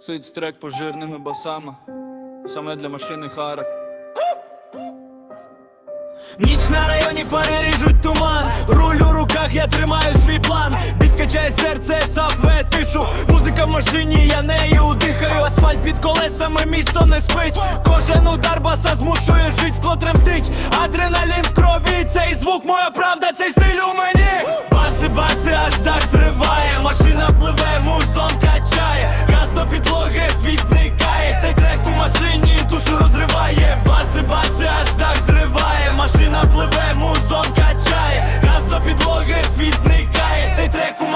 Цей трек пожирними басами, саме для машини Харак. Ніч на районі фари ріжуть туман. Руль у руках, я тримаю свій план. Підкачає серце, сапве тишу. Музика в машині, я нею дихаю. Асфальт під колесами, місто не спить. Кожен удар баса змушує жить, скло тремтить. Адреналін в крові, цей звук, моя правда, цей стиль у мені. Баси, баси, аж дах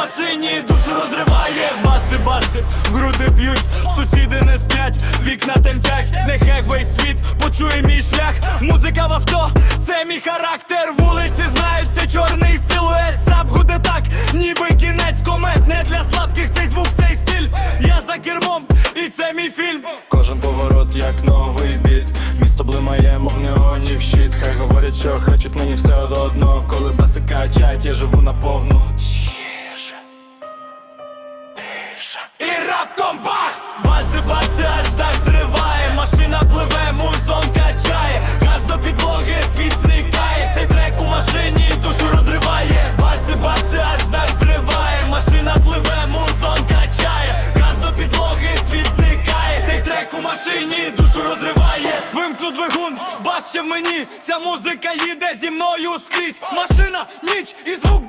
машині душу розриває. Баси, баси, груди б'ють. Сусіди не сплять, вікна темтять Нехай весь світ почує мій шлях. Музика в авто, це мій характер. Вулиці знають, це чорний силует. Сап гуде так, ніби кінець комет. Не для слабких цей звук, цей стиль. Я за кермом, і це мій фільм. Кожен поворот як новий біт. Місто блимає, мов неонів щит Хай говорять, що хочуть мені все одно. Коли баси качають, я живу наповну раптом бах! Баси, баси, аж дах зриває. Машина пливе, музон качає. Газ до підлоги, світ зникає. Цей трек у машині душу розриває. Баси, баси, аж дах зриває. Машина пливе, музон качає. Газ до підлоги, світ зникає. Цей трек у машині душу розриває. Вимкну двигун, бас ще в мені. Ця музика їде зі мною скрізь. Машина, ніч і звук